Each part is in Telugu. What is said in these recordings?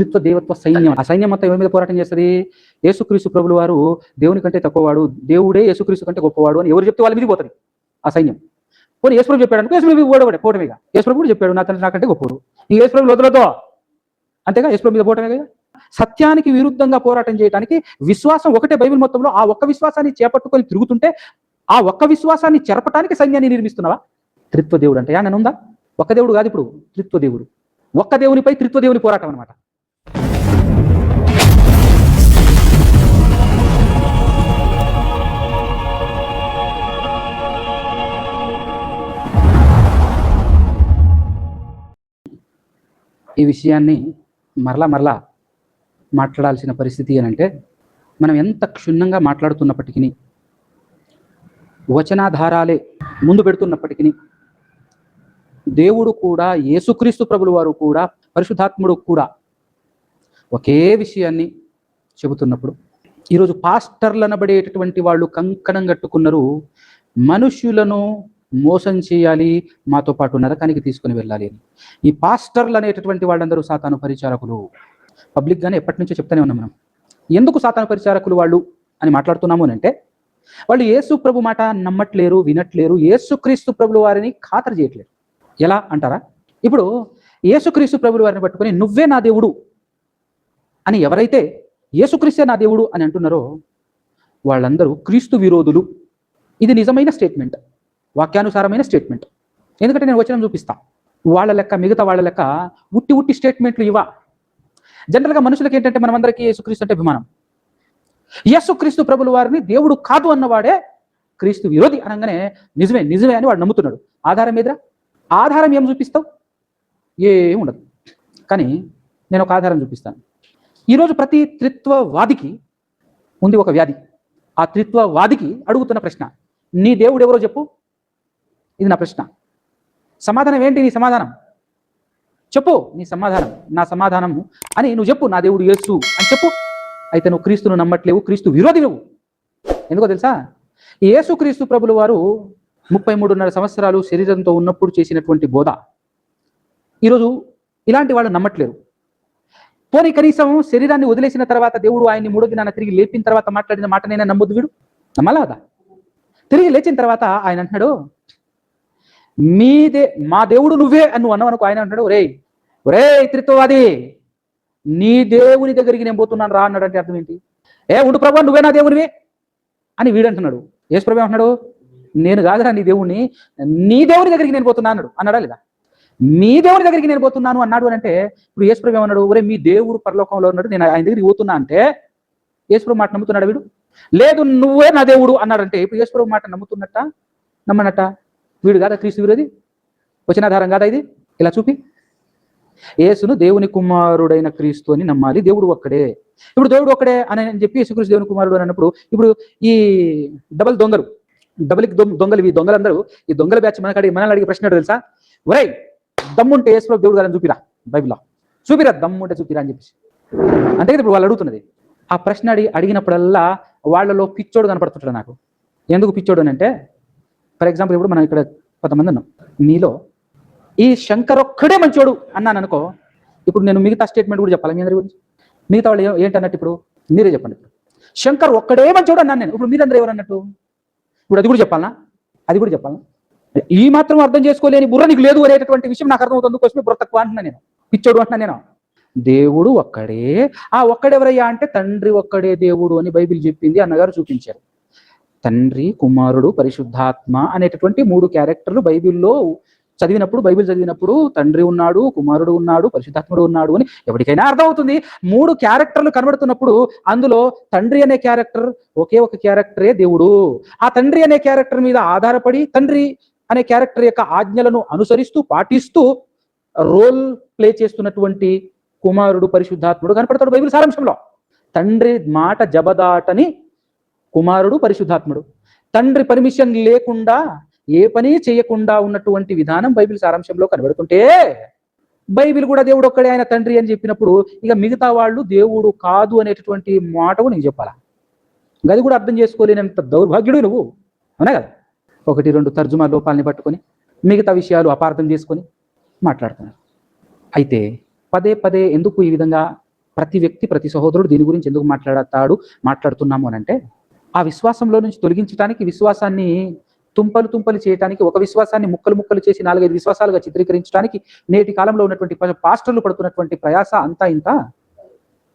త్రిత్వ దేవత్వ సైన్యం. ఆ సైన్యం అంతా ఎవరి మీద పోరాటం చేస్తుంది? యేసుక్రీస్తు ప్రభులు వారు దేవుని కంటే తక్కువవాడు దేవుడే యేసుక్రీస్తు కంటే గొప్పవాడు అని ఎవరు చెప్తే వాళ్ళ మీద పోతుంది ఆ సైన్యం. పోనీ యేసుప్రభు చెప్పాడు అనుకో యేసుప్రభు ఓడబడే పోవటమేగా. యేసుప్రభు కూడా చెప్పాడు నా తండ్రి నాకంటే గొప్పవాడు. ఈ యేసుప్రభు వదలతో అంతేగా యేసుప్రభు మీద పోవటమే కదా సత్యానికి విరుద్ధంగా పోరాటం చేయడానికి విశ్వాసం ఒకటే బైబిల్ మొత్తంలో ఆ ఒక్క విశ్వాసాన్ని చేపట్టుకొని తిరుగుతుంటే ఆ ఒక్క విశ్వాసాన్ని చెరపటానికి సైన్యాన్ని నిర్మిస్తున్నావా? త్రిత్వ దేవుడు అంటే నేను ఉందా దేవుడు కాదు ఇప్పుడు త్రిత్వ దేవుడు. ఒక్క దేవునిపై త్రిత్వ దేవుని పోరాటం అనమాట ఈ విషయాన్ని మరలా మరలా మాట్లాడాల్సిన పరిస్థితి ఏంటంటే మనం ఎంత క్షుణ్ణంగా మాట్లాడుతున్నప్పటికీ వచనాధారాలే ముందు పెడుతున్నప్పటికీ దేవుడు కూడా యేసుక్రీస్తు ప్రభులు వారు కూడా పరిశుద్ధాత్ముడు కూడా ఒకే విషయాన్ని చెబుతున్నప్పుడు ఈరోజు పాస్టర్లు అనబడేటటువంటి వాళ్ళు కంకణం కట్టుకున్నారు మనుష్యులను మోసం చేయాలి మాతో పాటు నరకానికి తీసుకుని వెళ్ళాలి అని. ఈ పాస్టర్లు అనేటటువంటి వాళ్ళందరూ సాతాను పరిచారకులు. పబ్లిక్గానే ఎప్పటి నుంచో చెప్తానే ఉన్నాం మనం. ఎందుకు సాతాను పరిచారకులు వాళ్ళు అని మాట్లాడుతున్నాము అంటే వాళ్ళు యేసు ప్రభు మాట నమ్మట్లేరు వినట్లేరు యేసుక్రీస్తు ప్రభుల వారిని ఖాతరు చేయట్లేరు. ఎలా అంటారా? ఇప్పుడు యేసుక్రీస్తు ప్రభుల వారిని పట్టుకొని నువ్వే నా దేవుడు అని ఎవరైతే యేసుక్రీస్తే నా దేవుడు అని అంటున్నారో వాళ్ళందరూ క్రీస్తు విరోధులు. ఇది నిజమైన స్టేట్మెంట్. వాక్యానుసారమైన స్టేట్మెంట్. ఎందుకంటే నేను వచనం చూపిస్తాను వాళ్ళ లెక్క మిగతా వాళ్ళ లెక్క ఉట్టి ఉట్టి స్టేట్మెంట్లు ఇవా జనరల్గా మనుషులకి ఏంటంటే మనమందరికీ యేసుక్రీస్తు అంటే అభిమానం. యేసుక్రీస్తు ప్రభుల వారిని దేవుడు కాదు అన్నవాడే క్రీస్తు విరోధి అనగానే నిజమే నిజమే అని వాడు నమ్ముతున్నాడు. ఆధారం ఎదురా ఆధారం ఏం చూపిస్తావు? ఏం ఉండదు. కానీ నేను ఒక ఆధారం చూపిస్తాను. ఈరోజు ప్రతి త్రిత్వవాదికి ఉంది ఒక వ్యాధి. ఆ త్రిత్వవాదికి అడుగుతున్న ప్రశ్న నీ దేవుడు ఎవరో చెప్పు? ఇది నా ప్రశ్న. సమాధానం ఏంటి నీ సమాధానం? చెప్పు నీ సమాధానం నా సమాధానము అని నువ్వు చెప్పు నా దేవుడు యేసు అని చెప్పు. అయితే నువ్వు క్రీస్తును నమ్మట్లేవు క్రీస్తు విరోధి నువ్వు. ఎందుకో తెలుసా? ఈ యేసు క్రీస్తు ప్రభులు వారు ముప్పై మూడున్నర సంవత్సరాలు శరీరంతో ఉన్నప్పుడు చేసినటువంటి బోధ. ఈరోజు ఇలాంటి వాళ్ళు నమ్మట్లేరు. పోనీ కనీసం శరీరాన్ని వదిలేసిన తర్వాత దేవుడు ఆయన్ని మూడో దినాన తిరిగి లేపిన తర్వాత మాట్లాడిన మాటనైనా నమ్మొద్దు వీడు? నమ్మలాదా తిరిగి లేచిన తర్వాత ఆయన అంటున్నాడు మీదే మా దేవుడు నువ్వే అని నువ్వు అన్నావు ఆయన అంటున్నాడు ఒరే ఒరే త్రిత్వవాది నీ దేవుని దగ్గరికి నేను పోతున్నాను రా అన్నాడు అంటే అర్థం ఏంటి? ఏ ఉండు ప్రభా నువ్వే నా దేవునివే అని వీడు అంటున్నాడు. యేసు ప్రభు అంటున్నాడు నేను కాదురా నీ దేవుణ్ణి నీ దేవుని దగ్గరికి నేను పోతున్నా అన్నాడు. అన్నాడా లేదా? మీ దేవుని దగ్గరికి నేను పోతున్నాను అన్నాడు అని అంటే ఇప్పుడు యేసు ఏమన్నాడు? ఒరే మీ దేవుడు పరలోకంలో ఉన్నాడు నేను ఆయన దగ్గరికి పోతున్నా అంటే యేసు మాట నమ్ముతున్నాడు వీడు? లేదు నువ్వే నా దేవుడు అన్నాడంటే ఇప్పుడు యేసు మాట నమ్ముతున్నట్ట? నమ్మనట్ట? వీడు కాదా క్రీస్తు విరోధి వచ్చిన ఆధారం కాదా ఇది? ఇలా చూపి. యేసును దేవుని కుమారుడైన క్రీస్తు అని నమ్మాలి దేవుడు ఒక్కడే. ఇప్పుడు దేవుడు ఒక్కడే అని చెప్పి యేసుక్రీస్తు దేవుని కుమారుడు అని అన్నప్పుడు ఇప్పుడు ఈ డబల్ దొంగలు డబల్ దొంగలు ఈ దొంగలందరూ ఈ దొంగల బ్యాచ్ మనకాడి మనల్ని అడిగే ప్రశ్న తెలుసా? ఒరేయ్ దమ్ముంటే యేసు దేవుడు అని చూపిరా? బైబిల్లో. చూపిరా దమ్ముంటే చూపిరా అని చెప్పేసి. అంతే ఇప్పుడు వాళ్ళు అడుగుతున్నది ఆ ప్రశ్న అడిగి అడిగినప్పుడల్లా వాళ్ళలో పిచ్చోడు కనపడుతుంటాడు నాకు. ఎందుకు పిచ్చోడు అని అంటే ఫర్ ఎగ్జాంపుల్ ఇప్పుడు మనం ఇక్కడ కొంతమంది ఉన్నాం. మీలో ఈ శంకర్ ఒక్కడే మంచోడు అన్నాను అనుకో ఇప్పుడు నేను మిగతా స్టేట్మెంట్ కూడా చెప్పాలి మీ అందరి గురించి? మిగతా వాళ్ళు ఏంటన్నట్టు ఇప్పుడు? మీరే చెప్పండి ఇప్పుడు. శంకర్ ఒక్కడే మంచోడు అన్నాను నేను. ఇప్పుడు మీరందరూ ఎవరు అన్నట్టు? ఇప్పుడు అది కూడా చెప్పాలనా? అది కూడా చెప్పాలనా? ఈ మాత్రం అర్థం చేసుకోలేని బుర్ర నీకు లేదు అనేటటువంటి విషయం నాకు అర్థమవుతుంది. కోసమే బుర్ర తక్కువ అంటున్నా నేను. పిచ్చోడు అంటున్నా నేను. దేవుడు ఒక్కడే. ఆ ఒక్కడెవరయ్యా అంటే తండ్రి ఒక్కడే దేవుడు అని బైబిల్ చెప్పింది అన్నగారు చూపించారు. తండ్రి కుమారుడు పరిశుద్ధాత్మ అనేటటువంటి మూడు క్యారెక్టర్లు బైబిల్లో చదివినప్పుడు బైబిల్ చదివినప్పుడు తండ్రి ఉన్నాడు కుమారుడు ఉన్నాడు పరిశుద్ధాత్ముడు ఉన్నాడు అని ఎవరికైనా అర్థమవుతుంది. మూడు క్యారెక్టర్లు కనబడుతున్నప్పుడు అందులో తండ్రి అనే క్యారెక్టర్ ఒకే ఒక క్యారెక్టరే దేవుడు. ఆ తండ్రి అనే క్యారెక్టర్ మీద ఆధారపడి తండ్రి అనే క్యారెక్టర్ యొక్క ఆజ్ఞలను అనుసరిస్తూ పాటిస్తూ రోల్ ప్లే చేస్తున్నటువంటి కుమారుడు పరిశుద్ధాత్ముడు కనపడతాడు బైబిల్ సారాంశంలో. తండ్రి మాట జబదాటని కుమారుడు పరిశుద్ధాత్ముడు. తండ్రి పర్మిషన్ లేకుండా ఏ పని చేయకుండా ఉన్నటువంటి విధానం బైబిల్ సారాంశంలో కనబడుతుంటే బైబిల్ కూడా దేవుడు ఒక్కడే ఆయన తండ్రి అని చెప్పినప్పుడు ఇక మిగతా వాళ్ళు దేవుడు కాదు అనేటటువంటి మాట నేను నీకు చెప్పాలా? గది కూడా అర్థం చేసుకోలేనంత దౌర్భాగ్యుడు నువ్వు. అవునా కదా? ఒకటి రెండు తర్జుమా లోపాలని పట్టుకొని మిగతా విషయాలు అపార్థం చేసుకొని మాట్లాడుతున్నారు. అయితే పదే పదే ఎందుకు ఈ విధంగా ప్రతి వ్యక్తి ప్రతి సహోదరుడు దీని గురించి ఎందుకు మాట్లాడతాడు మాట్లాడుతున్నాము అని అంటే ఆ విశ్వాసంలో నుంచి తొలగించడానికి విశ్వాసాన్ని తుంపలు తుంపలు చేయడానికి ఒక విశ్వాసాన్ని ముక్కలు ముక్కలు చేసి నాలుగైదు విశ్వాసాలుగా చిత్రీకరించడానికి నేటి కాలంలో ఉన్నటువంటి పాస్టర్లు పడుతున్నటువంటి ప్రయాస అంతా ఇంత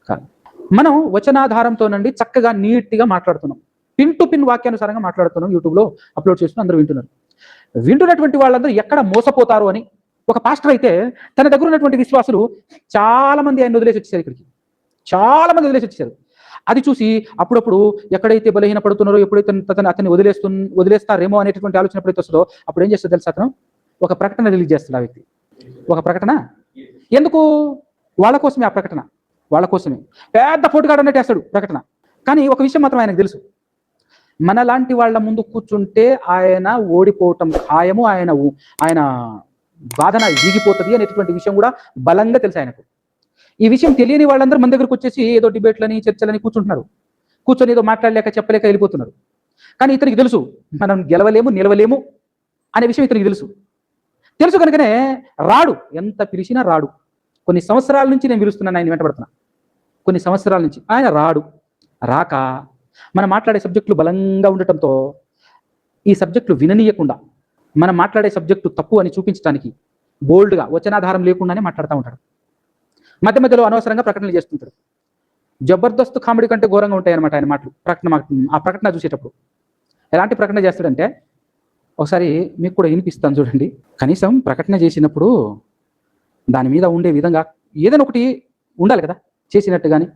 కాదు. మనం వచనాధారంతో నుండి చక్కగా నీట్గా మాట్లాడుతున్నాం. పిన్ టు పిన్ వాక్యానుసారంగా మాట్లాడుతున్నాం యూట్యూబ్లో అప్లోడ్ చేస్తూ అందరూ వింటున్నారు. వింటున్నటువంటి వాళ్ళందరూ ఎక్కడ మోసపోతారు అని ఒక పాస్టర్ అయితే తన దగ్గర ఉన్నటువంటి విశ్వాసులు చాలా మంది ఆయన వదిలేసి వచ్చేసారు ఇక్కడికి. చాలా మంది వదిలేసి వచ్చేసారు. అది చూసి అప్పుడప్పుడు ఎక్కడైతే బలహీన పడుతున్నారో ఎప్పుడైతే అతను అతన్ని వదిలేస్తు వదిలేస్తారేమో అనేటటువంటి ఆలోచన ఎప్పుడైతే వస్తుందో అప్పుడు ఏం చేస్తుంది తెలుసు అతను? ఒక ప్రకటన రిలీజ్ చేస్తాడు ఆ వ్యక్తి. ఒక ప్రకటన? ఎందుకు? వాళ్ళ కోసమే ఆ ప్రకటన. వాళ్ళ కోసమే. పెద్ద పోటుగాడు అన్నట్టు వేస్తాడు ప్రకటన. కానీ ఒక విషయం మాత్రం ఆయనకు తెలుసు. మనలాంటి వాళ్ళ ముందు కూర్చుంటే ఆయన ఓడిపోవటం ఖాయము ఆయన ఆయన బాధన వీగిపోతుంది అనేటటువంటి విషయం కూడా బలంగా తెలుసు ఆయనకు. ఈ విషయం తెలియని వాళ్ళందరూ మన దగ్గరకు వచ్చేసి ఏదో డిబేట్లని చర్చలని కూర్చుంటున్నారు. కూర్చొని ఏదో మాట్లాడలేక చెప్పలేక వెళ్ళిపోతున్నారు. కానీ ఇతనికి తెలుసు మనం గెలవలేము నిలవలేము అనే విషయం ఇతనికి తెలుసు. తెలుసు కనుకనే రాడు ఎంత పిలిచినా రాడు. కొన్ని సంవత్సరాల నుంచి నేను పిలుస్తున్నాను ఆయన వెంటబడుతున్నా. కొన్ని సంవత్సరాల నుంచి ఆయన రాడు. రాక మనం మాట్లాడే సబ్జెక్టులు బలంగా ఉండటంతో ఈ సబ్జెక్టులు విననీయకుండా మనం మాట్లాడే సబ్జెక్టు తప్పు అని చూపించడానికి బోల్డ్గా వచనాధారం లేకుండానే మాట్లాడుతూ ఉంటాడు. మధ్య మధ్యలో అనవసరంగా ప్రకటనలు చేస్తుంటాడు. జబర్దస్త్ కామెడీ కంటే ఘోరంగా ఉంటాయి అనమాట ఆయన మాటలు. ప్రకటన ఆ ప్రకటన చూసేటప్పుడు. ఎలాంటి ప్రకటన చేస్తాడంటే ఒకసారి మీకు కూడా వినిపిస్తాను చూడండి. కనీసం ప్రకటన చేసినప్పుడు దాని మీద ఉండే విధంగా ఏదైనా ఒకటి ఉండాలి కదా చేసినట్టు కానీ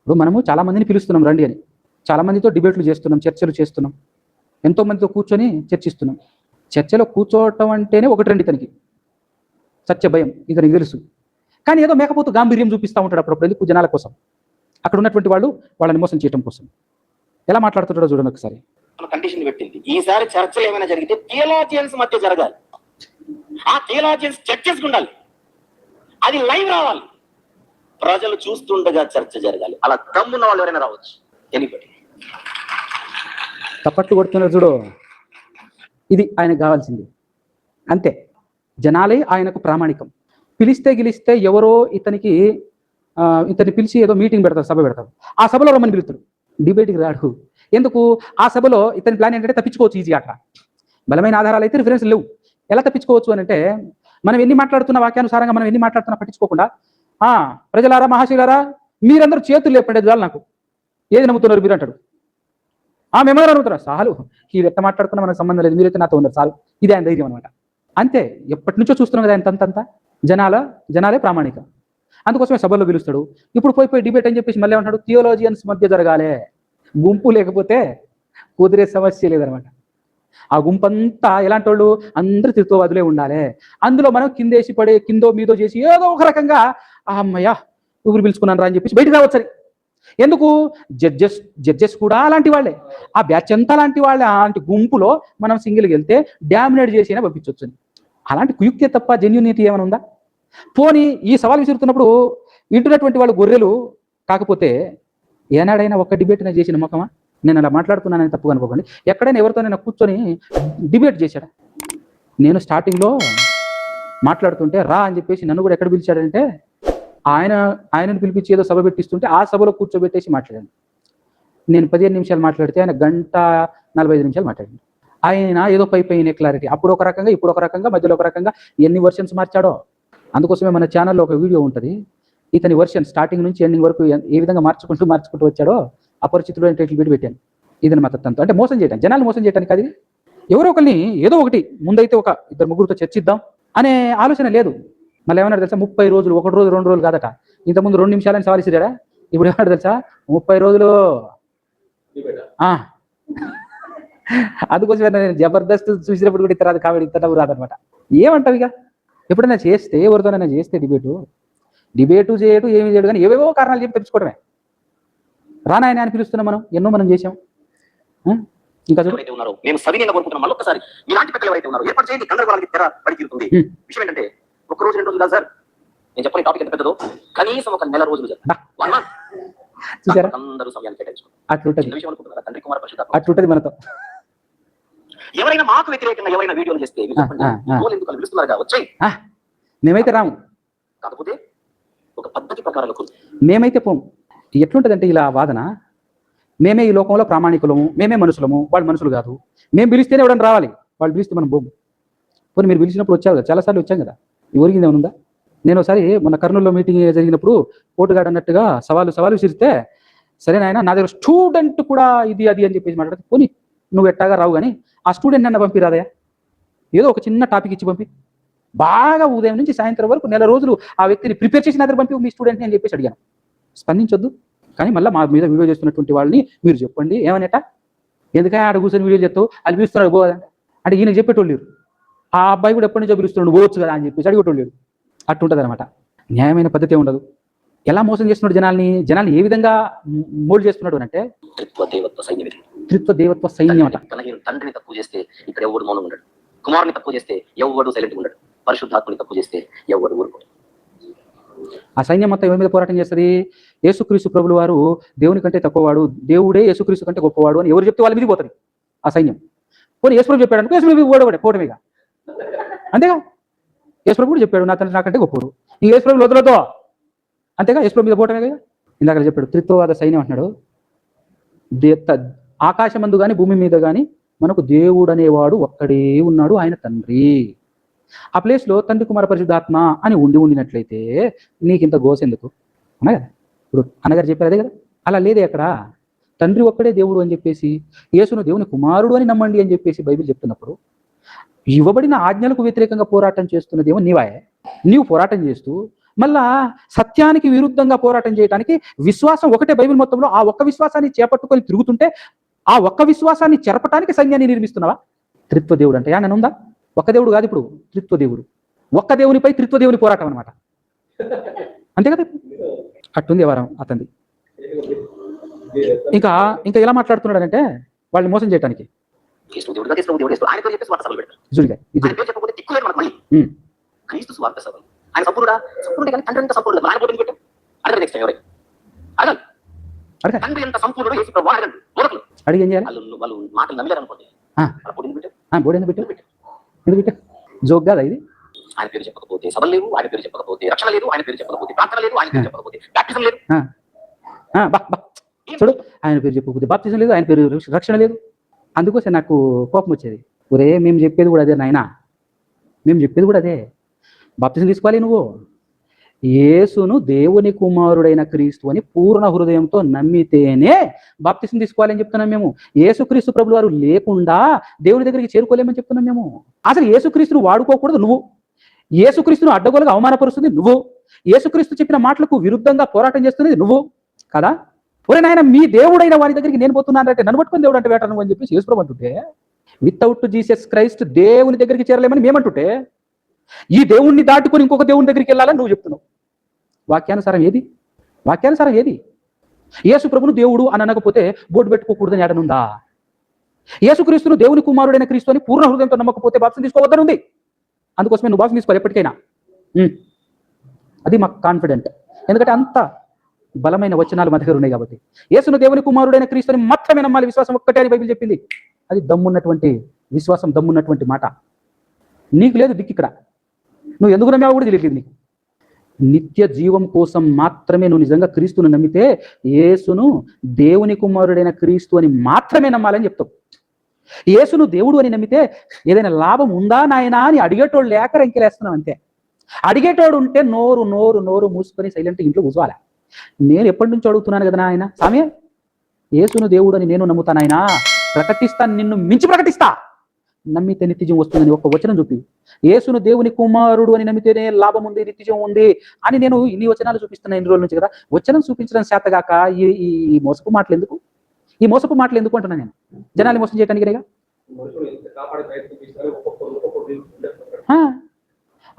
ఇప్పుడు మనము చాలా మందిని పిలుస్తున్నాం రండి అని. చాలా మందితో డిబేట్లు చేస్తున్నాం చర్చలు చేస్తున్నాం. ఎంతోమందితో కూర్చొని చర్చిస్తున్నాం. చర్చలో కూర్చోవటం అంటేనే ఒకటి రండి ఇతనికి సత్య భయం ఇతనికి తెలుసు. కానీ ఏదో మేకపోతు గాంభీర్యం చూపిస్తూ ఉంటాడు అప్పుడప్పుడు ఎందుకు జనాల కోసం? అక్కడ ఉన్నటువంటి వాళ్ళు వాళ్ళని మోసం చేయడం కోసం. ఎలా మాట్లాడుతుంటాడో చూడండి ఒకసారి. కండిషన్ పెట్టింది. ఈసారి చర్చలు ఏమైనా జరిగితే థియలాజియన్స్ మధ్య జరగాలి. ఆ థియలాజియన్స్ చర్చస్ ఉండాలి. అది లైవ్ రావాలి. ప్రజలు చూస్తుండగా చర్చ జరగాలి. అలా దమ్మున్న వాళ్ళు ఎవరైనా రావచ్చు. ఎనిబడి తప్పట్లు కొడుతున్నారు చూడు. ఇది ఆయనకు కావాల్సింది. అంతే. జనాలే ఆయనకు ప్రామాణికం. పిలిస్తే గిలిస్తే ఎవరో ఇతనికి ఇతని ఇతన్ని పిలిచి ఏదో మీటింగ్ పెడతారు సభ పెడతారు. ఆ సభలో రమ్మని పిలుతాడు డిబేట్కి రాడు. ఎందుకు? ఆ సభలో ఇతని ప్లాన్ ఏంటంటే తప్పించుకోవచ్చు ఈజీగా అట్లా బలమైన ఆధారాలు అయితే రిఫరెన్స్ లేవు. ఎలా తప్పించుకోవచ్చు అని అంటే మనం ఎన్ని మాట్లాడుతున్న వాక్యానుసారంగా మనం ఎన్ని మాట్లాడుతున్నా పట్టించుకోకుండా ఆ ప్రజలారా మహాశిలారా మీరందరూ చేతులు లేపండి చాలు నాకు. ఏది నమ్ముతున్నారు మీరు అంటాడు. ఆ మిమ్మల్ని నమ్ముతున్నా చాలు ఈ వ్యక్త మాట్లాడుకున్న మనకు సంబంధం లేదు మీరైతే నాతో ఉన్నారు చాలు. ఇదే ఆయన ధైర్యం అనమాట అంతే ఎప్పటి నుంచో చూస్తున్నాం కదా ఆయన తంతంతా జనాల జనాలే ప్రామాణిక. అందుకోసమే సభల్లో పిలుస్తాడు. ఇప్పుడు పోయి పోయి డిబేట్ అని చెప్పేసి మళ్ళీ అంటాడు థియోలాజియన్స్ మధ్య జరగాలే. గుంపు లేకపోతే కుదిరే సమస్య లేదనమాట ఆ గుంపు అంతా ఎలాంటి వాళ్ళు అందరూ తిరుతోవాదులే ఉండాలి. అందులో మనం కిందేసి పడే కిందో మీదో చేసి ఏదో ఒక రకంగా "ఆ అమ్మయ్య ఊపిరి పిలుచుకున్నాను రా అని చెప్పేసి రావచ్చు రావచ్చని ఎందుకు? జడ్జెస్ జడ్జెస్ కూడా అలాంటి వాళ్ళే. ఆ బ్యాచ్ అంతా అలాంటి వాళ్ళే. అలాంటి గుంపులో మనం సింగిల్కి వెళ్తే డామినేట్ అయినా పంపించవచ్చు అలాంటి కుయుక్తే తప్ప జెన్యునిటీ ఏమైనా ఉందా? పోనీ ఈ సవాల్ విసురుతున్నప్పుడు వింటున్నటువంటి వాళ్ళు గొర్రెలు కాకపోతే ఏనాడైనా ఒక్క డిబేట్ చేసిన నమ్మకమా నేను అలా మాట్లాడుతున్నానని తప్పు అనుకోకండి. ఎక్కడైనా ఎవరితోనైనా కూర్చొని డిబేట్ చేశాడా? నేను స్టార్టింగ్లో మాట్లాడుతుంటే రా అని చెప్పేసి నన్ను కూడా ఎక్కడ పిలిచాడంటే ఆయన ఆయనను పిలిపించి ఏదో సభ పెట్టిస్తుంటే ఆ సభలో కూర్చోబెట్టేసి మాట్లాడాను నేను పదిహేను నిమిషాలు మాట్లాడితే ఆయన గంట నలభై ఐదు నిమిషాలు మాట్లాడాను ఆయన ఏదో పై పైన క్లారిటీ అప్పుడు ఒక రకంగా ఇప్పుడు ఒక రకంగా మధ్యలో ఒక రకంగా ఎన్ని వర్షన్స్ మార్చాడో. అందుకోసమే మన ఛానల్లో ఒక వీడియో ఉంటుంది. ఇతని వర్షన్ స్టార్టింగ్ నుంచి ఎండింగ్ వరకు ఏ విధంగా మార్చుకుంటూ మార్చుకుంటూ వచ్చాడో అపరిచితుడు అని టైటిల్ పెట్టాను. ఇదని మా తత్వంతో అంటే మోసం చేయడం జనాలు మోసం చేయడానికి అది ఎవరో ఒకరిని ఏదో ఒకటి ముందైతే ఒక ఇద్దరు ముగ్గురితో చర్చిద్దాం అనే ఆలోచన లేదు. మళ్ళీ ఏమన్నాడు తెలుసా? ముప్పై రోజులు ఒకటి రోజు రెండు రోజులు కాదట. ఇంతకుముందు రెండు నిమిషాలని సవాల్ ఇసిరాడా ఇప్పుడు ఏమన్నాడు తెలుసా? ముప్పై రోజులు. ఆ. అందుకోసమే నేను జబర్దస్త్ చూసినప్పుడు కూడా ఇతర కామెడీ ఇంత నవ్వు రాదనమాట. ఏమంటావు ఇక? ఎప్పుడైనా చేస్తే ఎవరితోనైనా చేస్తే డిబేటు. డిబేటు చేయడు ఏమి చేయడు కానీ ఏవేవో కారణాలు చెప్పి తెచ్చుకోవడమే రానాయన అని పిలుస్తున్నాం మనం ఎన్నో మనం చేసాం? ఇంకా ఉన్నారో మేము సవినీయంగా కోరుకుంటున్నాం మళ్ళొక్కసారి ఇలాంటి పెద్దలు ఎవరైతే ఉన్నారో ఏర్పాటు చేయండి గందరగోళానికి తెర పడి తీరుతుంది. విషయం ఏంటంటే ఒక రోజు రెండు రోజులు కాదు సార్. నేను చెప్పని టాపిక్ ఎంత పెద్దదో. కనీసం ఒక నెల రోజులు. వన్ మంత్ చూసారా? అందరూ సమయాన్ని కేటాయించుకుంటారు అట్లుంటది మనతో. ఎవరైనా మాకు వ్యతిరేకంగా ఎవరైనా వీడియోలు చేస్తే ఎందుకు వచ్చాయి. మేమైతే రాము. కాకపోతే ఒక పద్ధతి ప్రకారంగా కూర్చో. మేమైతే పోం. ఎట్లుంటదంటే ఇలా వాదన? మేమే ఈ లోకంలో ప్రామాణికులము మేమే మనుషులము వాళ్ళు మనుషులు కాదు. మేము పిలిస్తేనే ఎవడని రావాలి. వాళ్ళు పిలిస్తే మనం పోము పోనీ మీరు పిలిచినప్పుడు వచ్చారు కదా చాలాసార్లు వచ్చాం కదా. ఈ ఊరికింది ఏమనుందా నేను ఒకసారి మన కర్నూలులో మీటింగ్ జరిగినప్పుడు పోటుగాడు అన్నట్టుగా సవాలు సవాలు విసిరితే సరే నాయన నా దగ్గర స్టూడెంట్ కూడా ఇది అది అని చెప్పేసి మాట్లాడితే పోనీ నువ్వు ఎట్టాగా రావు కానీ ఆ స్టూడెంట్ అన్న పంపిరాదయా ఏదో ఒక చిన్న టాపిక్ ఇచ్చి పంపి. బాగా ఉదయం నుంచి సాయంత్రం వరకు నెల రోజులు ఆ వ్యక్తిని ప్రిపేర్ చేసిన దగ్గర పంపి మీ స్టూడెంట్ని అని చెప్పేసి అడిగాను. స్పందించొద్దు. కానీ మళ్ళీ మా మీద వీడియో చేస్తున్నటువంటి వాళ్ళని మీరు చెప్పండి. ఏమనేట? ఎందుకంటే ఆడ కూర్చొని వీడియో చెప్తావు అది పిలుస్తున్నాడు పోదంటే అంటే ఈయన చెప్పేటోళ్ళు ఆ అబ్బాయి కూడా ఎప్పటి నుంచో పిలుస్తున్నాడు పోవచ్చు కదా అని చెప్పేసి అడిగేటోళ్ళు లేరు అట్టుంటుంది అనమాట న్యాయమైన పద్ధతి ఉండదు. ఎలా మోసం చేస్తున్నాడు జనాల్ని? జనాల్ని ఏ విధంగా మోల్డ్ చేస్తున్నాడు అంటే త్రిత్వ దేవత్వ సైన్యం త్రిత్వ దేవత్వ సైన్యం అట. తండ్రిని తక్కువ చేస్తే ఇక్కడ ఎవడు మౌనం ఉండడు. కుమారుని తక్కువ చేస్తే ఎవడు సైలెంట్ ఉండడు. పరిశుద్ధాత్మని తక్కువ చేస్తే ఎవడు ఊరుకోడు. ఆ సైన్యం మొత్తం ఎవరి మీద పోరాటం చేస్తుంది? యేసుక్రీస్తు ప్రభులు వారు దేవుని కంటే తక్కువవాడు. దేవుడే యేసుక్రీస్తు కంటే గొప్పవాడు అని ఎవరు చెప్తే వాళ్ళ మీద పోతుంది ఆ సైన్యం. పోనీ యేసుప్రభు చెప్పాడు అనుకో యేసుప్రభు ఓడవాడే పోవడమేగా. అంతేగా? యేసుప్రభు కూడా చెప్పాడు నా తండ్రి నాకంటే గొప్పవాడు. ఈ యేసుప్రభు లోతులతో అంతేగా? యేసుప్రభు మీద పోవటమే కదా? ఇందాక చెప్పాడు త్రిత్వవాద సైన్యం అంటున్నాడు. దే- ఆకాశమందు కానీ భూమి మీద కానీ మనకు దేవుడు అనేవాడు ఒక్కడే ఉన్నాడు ఆయన తండ్రి. ఆ ప్లేస్లో తండ్రి కుమార పరిశుద్ధాత్మ అని ఉండి ఉండినట్లయితే నీకు ఇంత గోస ఎందుకు? అవునా కదా? ఇప్పుడు అన్నగారు చెప్పారు అదే కదా? అలా లేదే అక్కడ. తండ్రి ఒక్కడే దేవుడు అని చెప్పేసి యేసును దేవుని కుమారుడు అని నమ్మండి అని చెప్పేసి బైబిల్ చెప్తున్నప్పుడు ఇవ్వబడిన ఆజ్ఞలకు వ్యతిరేకంగా పోరాటం చేస్తున్నదేమో నీవాయే. నీవు పోరాటం చేస్తూ మళ్ళా సత్యానికి విరుద్ధంగా పోరాటం చేయడానికి విశ్వాసం ఒకటే బైబిల్ మొత్తంలో ఆ ఒక్క విశ్వాసాన్ని చేపట్టుకొని తిరుగుతుంటే ఆ ఒక్క విశ్వాసాన్ని చెరపటానికి సైన్యాన్ని నిర్మిస్తున్నావా? త్రిత్వ దేవుడు అంటే ఆయన ఉందా ఒక్క దేవుడు కాదు ఇప్పుడు త్రిత్వ దేవుడు. ఒక్క దేవునిపై త్రిత్వ దేవుని పోరాటం అనమాట అంతే కదా అట్టుంది వ్యవహారం అతనిది ఇంకా ఇంకా ఎలా మాట్లాడుతున్నాడంటే వాళ్ళని మోసం చేయడానికి క్రీస్తు దేవుడు క్రీస్తు దేవుడు క్రీస్తు. ఆయన పేరు చెప్పేసి వార్త సభలు పెడతారు. ఆయన పేరు చెప్పకపోతే దిక్కులేదు మనకు మళ్ళీ. క్రీస్తు స్వార్థ సభలు. ఆయన సంపూర్ణ సంపూర్ణ కానీ తండ్రి ఎంత సంపూర్ణ ఆయన పోటీ పెట్టాం అడగండి నెక్స్ట్ ఎవరై అడగండి. అడగ తండ్రి ఎంత సంపూర్ణుడు యేసు ప్రభు అడగండి. అడిగి ఏం చేయాలి? వాళ్ళు వాళ్ళు మాటలు అనుకోండి ఎందుకు జోక్ కాదా ఇది? ఆయన పేరు చెప్పకపోతే సభలు లేవు ఆయన పేరు చెప్పకపోతే రక్షణ లేదు ఆయన పేరు చెప్పకపోతే ప్రార్థన లేదు ఆయన పేరు చెప్పకపోతే బ్యాప్టిజం లేదు. చూడు ఆయన పేరు చెప్పకపోతే బాప్తిజం లేదు ఆయన పేరు రక్షణ లేదు. అందుకోసం నాకు కోపం వచ్చేది. ఒరే మేము చెప్పేది కూడా అదే నాయన. మేము చెప్పేది కూడా అదే. బాప్తిజం తీసుకోవాలి నువ్వు. యేసును దేవుని కుమారుడైన క్రీస్తు అని పూర్ణ హృదయంతో నమ్మితేనే బాప్తిజం తీసుకోవాలని చెప్తున్నాం మేము. యేసుక్రీస్తు ప్రభులు వారు లేకుండా దేవుని దగ్గరికి చేరుకోలేమని చెప్తున్నాం మేము. అసలు యేసుక్రీస్తును వాడుకోకూడదు నువ్వు. యేసుక్రీస్తును అడ్డగోలుగా అవమానపరుస్తుంది నువ్వు. యేసుక్రీస్తు చెప్పిన మాటలకు విరుద్ధంగా పోరాటం చేస్తున్నది నువ్వు. కదా? ఒరే నాయన మీ దేవుడైన వారి దగ్గరికి నేను పోతున్నానంటే నన్ను పట్టుకుని దేవుడు అంటే వేటను అని చెప్పేసి యేసుప్రభు అంటుంటే వితౌట్ జీసస్ క్రైస్ట్ దేవుని దగ్గరికి చేరలేమని మేమంటుంటే ఈ దేవుణ్ణి దాటుకొని ఇంకొక దేవుని దగ్గరికి వెళ్ళాలని నువ్వు చెప్తున్నావు. వాక్యానుసారం ఏది? వాక్యానుసారం ఏది? యేసు ప్రభును దేవుడు అని అనకపోతే బోర్డు పెట్టుకోకూడదని ఏడనుందా? యేసుక్రీస్తును దేవుని కుమారుడైన క్రీస్తు అని పూర్ణ హృదయంతో నమ్మకపోతే బాప్సం తీసుకోవద్దనుంది అందుకోసమే నువ్వు బాప్సం తీసుకోవాలి ఎప్పటికైనా. అది మాకు కాన్ఫిడెంట్ ఎందుకంటే అంత బలమైన వచనాలు మా దగ్గర ఉన్నాయి కాబట్టి. యేసును దేవుని కుమారుడైన క్రీస్తుని మాత్రమే నమ్మాలి. విశ్వాసం ఒక్కటే అని బైబిల్ చెప్పింది. అది దమ్మున్నటువంటి విశ్వాసం దమ్మున్నటువంటి మాట. నీకు లేదు దిక్కు ఇక్కడ నువ్వు ఎందుకు నమ్మావు కూడా తెలియట్లేదు నీకు. నిత్య జీవం కోసం మాత్రమే నువ్వు నిజంగా క్రీస్తును నమ్మితే యేసును దేవుని కుమారుడైన క్రీస్తు అని మాత్రమే నమ్మాలని చెప్తావు. యేసును దేవుడు అని నమ్మితే ఏదైనా లాభం ఉందా నాయనా అని అడిగేటోళ్ళు లేక రంకెలేస్తున్నావు అంతే. అడిగేటోడు ఉంటే నోరు నోరు నోరు మూసుకొని సైలెంట్ ఇంట్లో కూర్చోవాలి? నేను ఎప్పటి నుంచి అడుగుతున్నాను కదా ఆయన సామే యేసును దేవుడు అని నేను నమ్ముతాను ఆయన ప్రకటిస్తాను నిన్ను మించి ప్రకటిస్తా. నమ్మితే నిత్యజీవం వస్తుందని ఒక వచనం చూపి. యేసును దేవుని కుమారుడు అని నమ్మితేనే లాభం ఉంది నిత్యజీవం ఉంది అని నేను ఇన్ని వచనాలు చూపిస్తున్నా ఇన్ని రోజుల నుంచి కదా. వచనం చూపించడం చేతగాక ఈ ఈ మోసపు మాటలు ఎందుకు? ఈ మోసపు మాటలు ఎందుకు అంటున్నా నేను? జనాన్ని మోసం చేయటానికి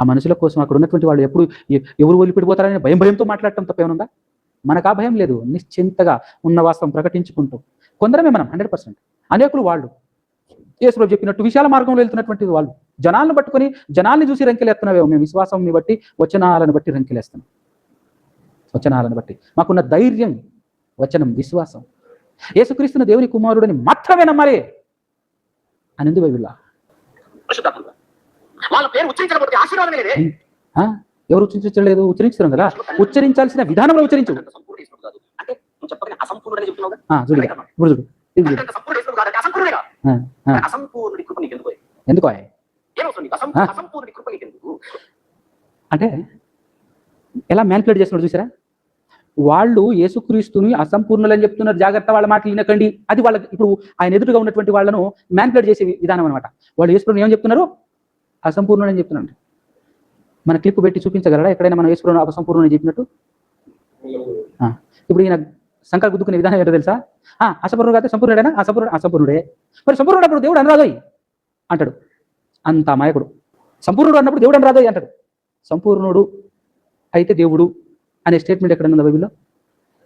ఆ మనుషుల కోసం అక్కడ ఉన్నటువంటి వాళ్ళు ఎప్పుడు ఎవరు వదిలిపెడిపోతారని భయం భయంతో మాట్లాడటం తప్పేమనుందా మనకు ఆ భయం లేదు. నిశ్చింతగా ఉన్న వాస్తవం ప్రకటించుకుంటూ. కొందరమే మనం హండ్రెడ్ పర్సెంట్. అనేకులు వాళ్ళు. యేసులో చెప్పినట్టు విశాల మార్గంలో వెళ్తున్నటువంటి వాళ్ళు. జనాలను పట్టుకొని జనాల్ని చూసి రంకెలేస్తున్నావేమో. మేము విశ్వాసం బట్టి వచనాలను బట్టి రంకెలేస్తున్నాం. వచనాలను బట్టి. మాకున్న ధైర్యం వచనం విశ్వాసం. యేసుక్రీస్తున్న దేవుని కుమారుడని మాత్రమే నమ్మాలి అని ఉంది బైబిల్లో వాళ్ళ పేరు ఉచ్చరించకపోతే ఆశీర్వాదం లేదే? ఎవరు ఉచ్చరించలేదు ఉచ్చరించడం కదా? ఉచ్చరించాల్సిన విధానంలో ఉచ్చరించు. అంటే అసంపూర్ణుడని. ఇప్పుడు చూడు. అంటే ఎందుకు ఎలా మ్యాన్పులేట్ చేస్తున్నాడు చూసారా? వాళ్ళు యేసుక్రీస్తుని అసంపూర్ణులని చెప్తున్నారు. జాగ్రత్త వాళ్ళ మాటలు వినకండి. అది వాళ్ళ ఇప్పుడు ఆయన ఎదురుగా ఉన్నటువంటి వాళ్ళను మ్యాన్పులేట్ చేసే విధానం అనమాట వాళ్ళు యేసుప్రభు ఏం చెప్తున్నారు? అసంపూర్ణుడు అని చెప్తున్నాడు. మన క్లిప్ పెట్టి చూపించగలరా ఎక్కడైనా మనం యేసుప్రభు అసంపూర్ణుడు అని చెప్పినట్టు? ఇప్పుడు ఈయన శంకర్ గుద్దుకునే విధానం ఏంటో తెలుసా? ఆ, అసంపూర్ణుడు కాదు సంపూర్ణుడేనా? అసంపూర్ణ అసంపూర్ణుడే. మరి సంపూర్ణుడు అప్పుడు దేవుడు అనరాదోయ్ అంటాడు. అంత అమాయకుడు. సంపూర్ణుడు అన్నప్పుడు దేవుడు అనరాదోయ్ అంటాడు. సంపూర్ణుడు అయితే దేవుడు అనే స్టేట్మెంట్ ఎక్కడ ఉందా బైబిల్లో?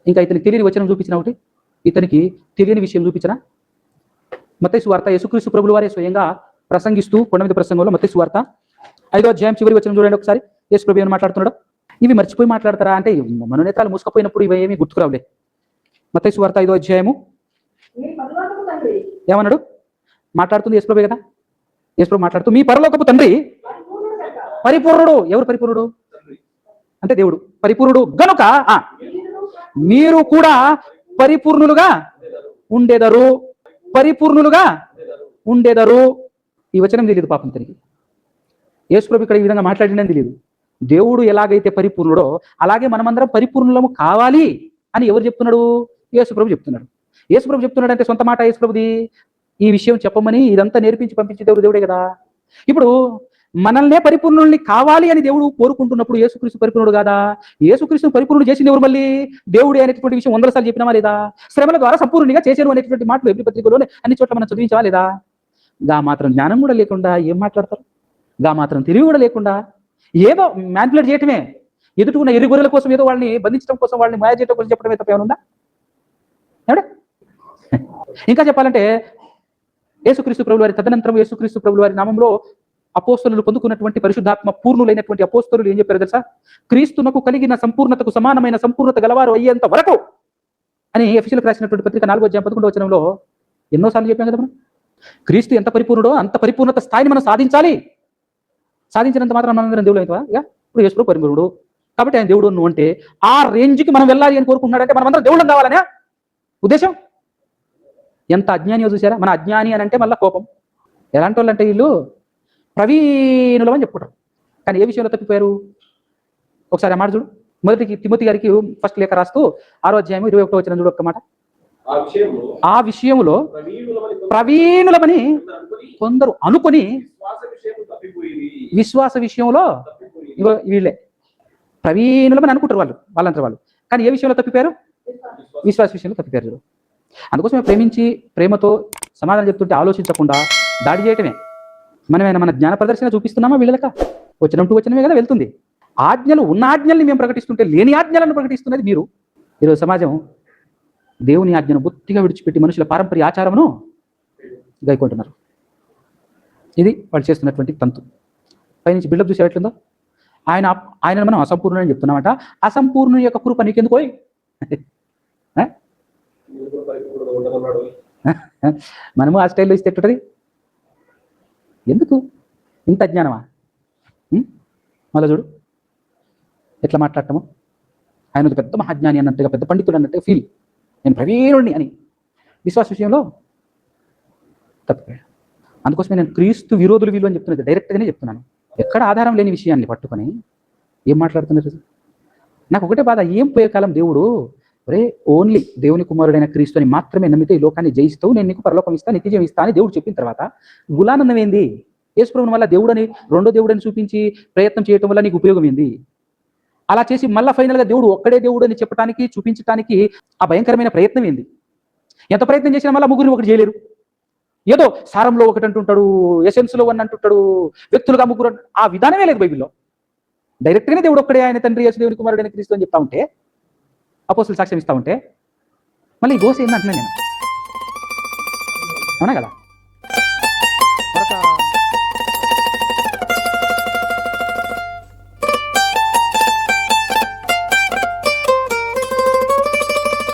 ఇంకా ఇతనికి తెలియని వచనం చూపించిన ఒకటి. ఇతనికి తెలియని విషయం చూపించిన. మత్తయి వార్త యేసుక్రీస్తు ప్రభులు వారే స్వయంగా ప్రసంగిస్తూ కొండ మీద ప్రసంగంలో మత్తయి వార్త. ఐదో అధ్యాయం చివరి వచ్చిన చూడండి ఒకసారి. యేసు ప్రభు ఏమని మాట్లాడుతున్నాడు? ఇవి మర్చిపోయి మాట్లాడతారా? అంటే మనోనేతాలు మూసుకపోయినప్పుడు ఇవి ఏమి గుర్తుకురావులే. మత్తయి వార్త ఐదో అధ్యాయము. ఏమన్నాడు? మాట్లాడుతుంది యేసు ప్రభు కదా? యేసు ప్రభు మాట్లాడుతూ మీ పరలోకపు తండ్రి పరిపూర్ణుడు. ఎవరు పరిపూర్ణుడు? అంటే దేవుడు. పరిపూర్ణుడు. గనుక ఆ, మీరు కూడా పరిపూర్ణులుగా ఉండేదరు. పరిపూర్ణులుగా ఉండేదరు. ఈ వచనం తెలియదు పాపం తనకి. యేసుప్రభు ఇక్కడ ఈ విధంగా మాట్లాడిందని తెలియదు. దేవుడు ఎలాగైతే పరిపూర్ణుడో అలాగే మనమందరం పరిపూర్ణులము కావాలి అని ఎవరు చెప్తున్నాడు? యేసుప్రభు చెప్తున్నాడు. యేసుప్రభు చెప్తున్నాడు అంటే సొంత మాట యేసుప్రభుది ఈ విషయం చెప్పమని ఇదంతా నేర్పించి పంపించే దేవుడు దేవుడే కదా. ఇప్పుడు మనల్నే పరిపూర్ణుల్ని కావాలి అని దేవుడు కోరుకుంటున్నప్పుడు యేసుక్రీస్తు పరిపూర్ణుడు కాదా? యేసుక్రీస్తు పరిపూర్ణుడు చేసింది ఎవరు మళ్ళీ? దేవుడు అనేటువంటి విషయం వందల సార్లు చెప్పినావా లేదా? శ్రమల ద్వారా సంపూర్ణంగా చేశాను అనేటువంటి మాటలు ఎప్పుడు పత్రికలోనే అన్ని చోట్ల మనం చదివించావా లేదా? గా మాత్రం జ్ఞానం కూడా లేకుండా ఏం మాట్లాడతారు? గా మాత్రం తెలివి కూడా లేకుండా ఏదో మ్యాన్పులేట్ చేయటమే. ఎదుటికున్న ఎరుగురుల కోసం ఏదో వాళ్ళని బంధించడం కోసం వాళ్ళని మాయ చేయడం కోసం చెప్పడం తప్ప ఏమైనా ఉందా? ఏమంటే ఇంకా చెప్పాలంటే యేసుక్రీస్తు ప్రభులు వారి తదనంతరం యేసుక్రీస్తు ప్రభులు వారి నామంలో అపోస్తలు పొందుకున్నటువంటి పరిశుద్ధాత్మ పూర్ణులైనటువంటి అపోస్తలు ఏం చెప్పారు తెలుసా? క్రీస్తునకు కలిగిన సంపూర్ణతకు సమానమైన సంపూర్ణత గలవారు అయ్యేంత వరకు అని ఎఫీషియల్ రాసినటువంటి పత్రిక నాలుగో అధ్యాయం పదకొండు వచనంలో ఎన్నోసార్లు చెప్పాం కదా మనం? క్రీస్తు ఎంత పరిపూర్ణుడో అంత పరిపూర్ణత స్థాయిని మనం సాధించాలి. సాధించినంత మాత్రం మనందరం దేవుడు అవుతావా? ఇక ఇప్పుడు యేసు పరిపూర్ణుడు. కాబట్టి ఆయన దేవుడు నువ్వు అంటే ఆ రేంజ్కి మనం వెళ్ళాలి అని కోరుకుంటున్నాడంటే మనం అందరం దేవుడు కావాలనే? ఉద్దేశం? ఎంత అజ్ఞానియో చూసారా మన అజ్ఞాని అని అంటే మళ్ళీ కోపం. ఎలాంటి వాళ్ళు అంటే వీళ్ళు ప్రవీణులం అని చెప్పుకుంటారు. కానీ ఏ విషయంలో తప్పిపోయారు? ఒకసారి ఆ మాట చూడు. మొదటికి తిమ్మతి గారికి ఫస్ట్ లేఖ రాస్తూ ఆరో అధ్యాయం ఇరవై ఒకటో వచ్చిన చూడు ఒక్క మాట. ఆ విషయంలో ప్రవీణులమని కొందరు అనుకుని విశ్వాస విషయంలో ఇగో వీళ్ళే. ప్రవీణులమని అనుకుంటారు వాళ్ళు వాళ్ళంటారు వాళ్ళు. కానీ ఏ విషయంలో తప్పిపోయారు? విశ్వాస విషయంలో తప్పిపోయారు. అందుకోసమే ప్రేమించి ప్రేమతో సమాధానం చెప్తుంటే ఆలోచించకుండా దాడి చేయటమే. మనమేనా మన జ్ఞాన ప్రదర్శన చూపిస్తున్నామా వీళ్ళక? వచ్చిన టూ వచ్చినమే కదా వెళ్తుంది. ఆజ్ఞలు ఉన్న ఆజ్ఞల్ని మేము ప్రకటిస్తుంటే లేని ఆజ్ఞలను ప్రకటిస్తున్నది మీరు. ఈరోజు సమాజం దేవుని ఆజ్ఞను బొత్తిగా విడిచిపెట్టి మనుషుల పారంపర్య ఆచారమును గైకుంటున్నారు. ఇది వాళ్ళు చేస్తున్నటువంటి తంతు. పైనుంచి బిల్డప్ చూసి ఎట్లుందో? ఆయన ఆయన మనం అసంపూర్ణ అని చెప్తున్నామట. అసంపూర్ణ యొక్క కృప నీకెందుకు మనము ఆ స్టైల్లో ఇస్తే ఎట్టుంటది ఎందుకు? ఇంత అజ్ఞానమా ఉం? మళ్ళా చూడు. ఎట్లా మాట్లాడటము? ఆయన పెద్ద మహాజ్ఞాని అన్నట్టుగా పెద్ద పండితుడు అన్నట్టుగా ఫీల్ నేను ప్రవీణుడిని అని విశ్వాస విషయంలో తప్పిపోయాడు. అందుకోసమే నేను క్రీస్తు విరోధులు వీళ్ళు అని చెప్తున్నాను డైరెక్ట్గానే చెప్తున్నాను. ఎక్కడ ఆధారం లేని విషయాన్ని పట్టుకొని ఏం మాట్లాడుతున్నారు నాకు ఒకటే బాధ ఏం పోయే కాలం దేవుడు రే ఓన్లీ దేవుని కుమారుడైన క్రీస్తుని మాత్రమే నమ్మితే ఈ లోకాన్ని జయిస్తావు నేను నీకు పరలోకం ఇస్తా నిత్యజీవం ఇస్తా అని దేవుడు చెప్పిన తర్వాత గులానందం ఏంది? యేసుప్రభుని వల్ల దేవుడని రెండో దేవుడని చూపించి ప్రయత్నం చేయటం వల్ల నీకు ఉపయోగం ఏంది? అలా చేసి మళ్ళీ ఫైనల్గా దేవుడు ఒక్కడే దేవుడు అని చెప్పడానికి చూపించడానికి ఆ భయంకరమైన ప్రయత్నం ఏంది? ఎంత ప్రయత్నం చేసినా మళ్ళీ ముగ్గురిని ఒకటి చేయలేరు. ఏదో సారంలో ఒకటి అంటుంటాడు ఎసెన్స్లో వన్ అంటుంటాడు వ్యక్తులుగా ముగ్గురు ఆ విధానమే లేదు బైబిల్లో. డైరెక్ట్గానే దేవుడు ఒక్కడే ఆయన తండ్రి యేసు దేవుని కుమారుడైన క్రీస్తు అని చెప్తా ఉంటే అపోస్తులు సాక్ష్యం ఇస్తా ఉంటే మళ్ళీ ఈ దోశ ఏందంటున్నా నేను? అవునా కదా?